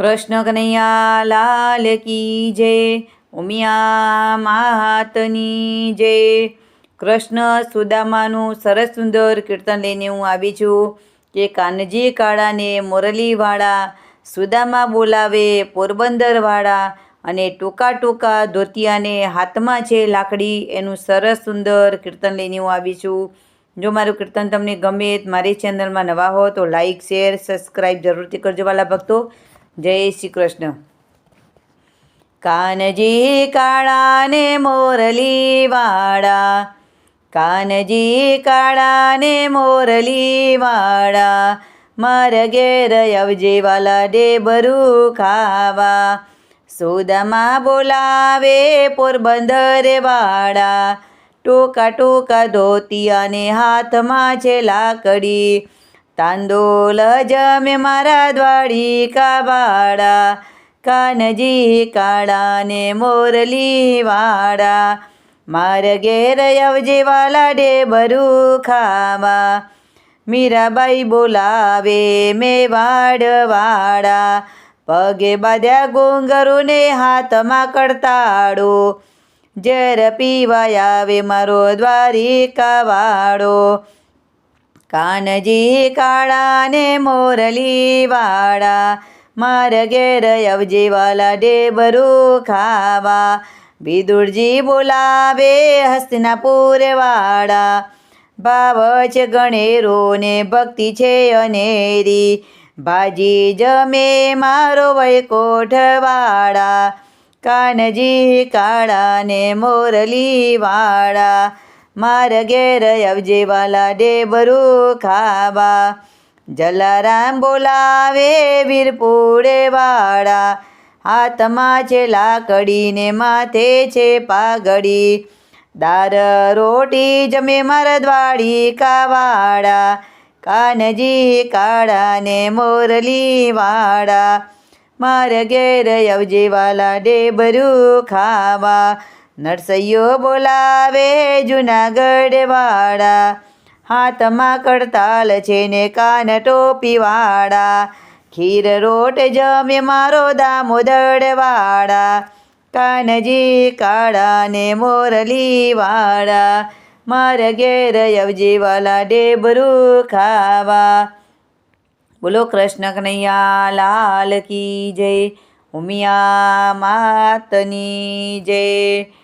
કૃષ્ણ કનૈયા લાલ કી જય, ઉમિયા માતની જય. કૃષ્ણ સુદામાનું સરસ સુંદર કીર્તન લઈને હું આવી છું કે કાનજી કાળાને મોરલીવાળા, સુદામા બોલાવે પોરબંદરવાળા અને ટૂંકા ટૂંકા ધોતિયાને હાથમાં છે લાકડી, એનું સરસ સુંદર કીર્તન લઈને હું આવી છું. જો મારું કીર્તન તમને ગમે મારી ચેનલમાં નવા હો તો લાઈક શેર સબસ્ક્રાઈબ જરૂરથી કરજો વાલા ભક્તો. જય શ્રી કૃષ્ણ. કાનજી કાળાને મોરલી વાળા કાનજી કાળાને મોરલી વાળા માર ઘેર આવજે વાલા ડેબરું ખાવા. સુદમાં બોલાવે પોરબંદર વાળા. ટોકા ટોકા અને હાથમાં છે લાકડી. તાંદોલ જમે મારા દ્વારિકા વાળા કાનજી કાળાને મોરલી વાળા માર ઘેર આવજે વાલા ડેબરું ખાવા. મીરાબાઈ બોલાવે મેવાડ વાળા પગે બાંધ્યા ગુંગરુને હાથમાં કડતાડો જર પીવાય આવે મારો દ્વારિકા વાળો કાનજી કાળાને મોરલી વાળા માર ઘેર અવજી વાલા ડેબરું ખાવા બિદુરજી બોલાવે હસ્તનાપુર વાળા ભાવ છે ગણેરો ને ભક્તિ છે અનેરી ભાજી જમે મારો વૈકોઠ વાળા કાનજી કાળાને મોરલી વાળા માર ઘેર આવજે વાલા ડેબરું ખાવા જલારામ બોલાવે વીરપુરે વાળા હાથમાં છે લાકડીને, માથે છે પાઘડી. દાર રોટી જમે મારા દ્વાળી કાવાડા કાનજી કાળાને મોરલી વાળા માર ઘેર આવજે વાલા ડેબરું ખાવા નરસૈયો બોલાવે જુનાગઢ વાળા હાથમાં કડતાલ છે ને કાન ટોપી ખીર રોટ જમે મારો દામોદર વાળા કાનજી કાળાને મોરલી વાળા માર ઘેર આવજે વાલા ડેબરું ખાવા. બોલો કૃષ્ણ કનૈયા, લાલ કી જય. ઉમિયા માતની જય.